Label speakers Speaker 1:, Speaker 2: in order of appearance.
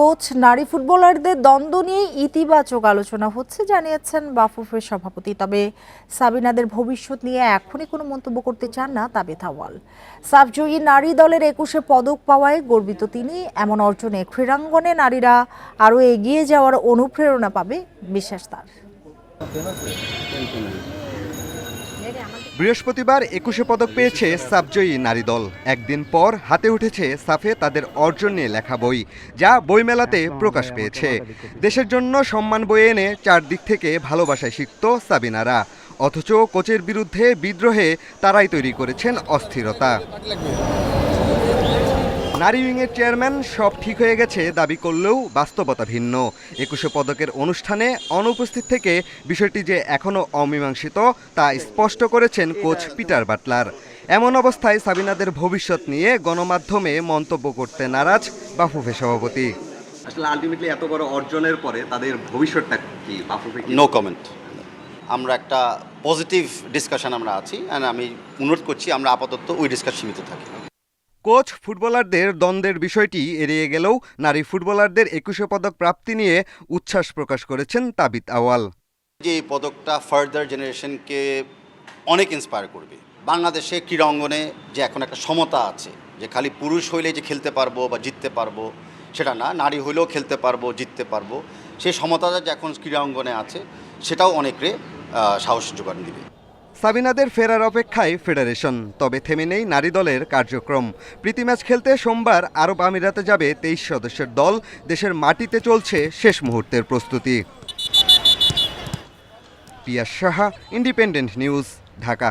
Speaker 1: Coach, নারী ফুটবলারদের দ্বন্দ্ব নিয়ে ইতিবাচক আলোচনা হচ্ছে, জানিয়েছেন বাফুফের সভাপতি। তবে সাবিনাদের ভবিষ্যৎ নিয়ে এখনই কোনো মন্তব্য করতে চান না তাবেথ আওয়াল সাফজয়ী নারী দলের একুশে পদক পাওয়ায় গর্বিত তিনি। এমন অর্জনে ক্রীড়াঙ্গনে নারীরা আরও এগিয়ে যাওয়ার অনুপ্রেরণা পাবে, বিশ্বাস তার।
Speaker 2: বৃহস্পতিবার একুশে পদক পেয়েছে সাবজয়ী নারী দল। একদিন পর হাতে উঠেছে সাফে তাদের অর্জন নিয়ে লেখা বই, যা বইমেলাতে প্রকাশ পেয়েছে। দেশের জন্য সম্মান বয়ে এনে চারদিক থেকে ভালোবাসায় শিখত সাবিনারা। অথচ কোচের বিরুদ্ধে বিদ্রোহে তারাই তৈরি করেছেন অস্থিরতা। নারী উইংয়ের চেয়ারম্যান সব ঠিক হয়ে গেছে দাবি করলেও বাস্তবতা ভিন্ন। একুশে পদকের অনুষ্ঠানে অনুপস্থিত থেকে বিষয়টি যে এখনও অমীমাংসিত তা স্পষ্ট করেছেন কোচ পিটার বাটলার। এমন অবস্থায় সাবিনাদের ভবিষ্যৎ নিয়ে গণমাধ্যমে মন্তব্য করতে নারাজ বাফুফে সভাপতি। আসলে আলটিমেটলি এত বড় অর্জনের পরে তাদের ভবিষ্যৎটা কি বাফুফে
Speaker 3: নো কমেন্ট আমরা একটা পজিটিভ ডিসকাশন আমরা আছি অ্যান্ড আমি অনুরোধ করছি আমরা আপাতত ওই ডিসকাস সীমিত থাকি।
Speaker 2: কোচ ফুটবলারদের দ্বন্দ্বের বিষয়টি এড়িয়ে গেলেও নারী ফুটবলারদের একুশে পদক প্রাপ্তি নিয়ে উচ্ছ্বাস প্রকাশ করেছেন তাবিত আওয়াল।
Speaker 3: যে এই পদকটা ফার্দার জেনারেশনকে অনেক ইন্সপায়ার করবে। বাংলাদেশে ক্রীড়া অঙ্গনে যে এখন একটা সমতা আছে, যে খালি পুরুষ হইলে যে খেলতে পারব বা জিততে পারব, সেটা না, নারী হইলেও খেলতে পারব, জিততে পারব, সেই সমতাটা যে এখন ক্রীড়া অঙ্গনে আছে, সেটাও অনেকরে সাহস যোগান দিবে।
Speaker 2: সাবিনাদের ফেরার অপেক্ষায় ফেডারেশন, তবে থেমে নেই নারী দলের কার্যক্রম। প্রীতি ম্যাচ খেলতে সোমবার আরব আমিরাতে যাবে তেইশ সদস্যের দল। দেশের মাটিতে চলছে শেষ মুহূর্তের প্রস্তুতি। Piyas Saha, independent news, Dhaka.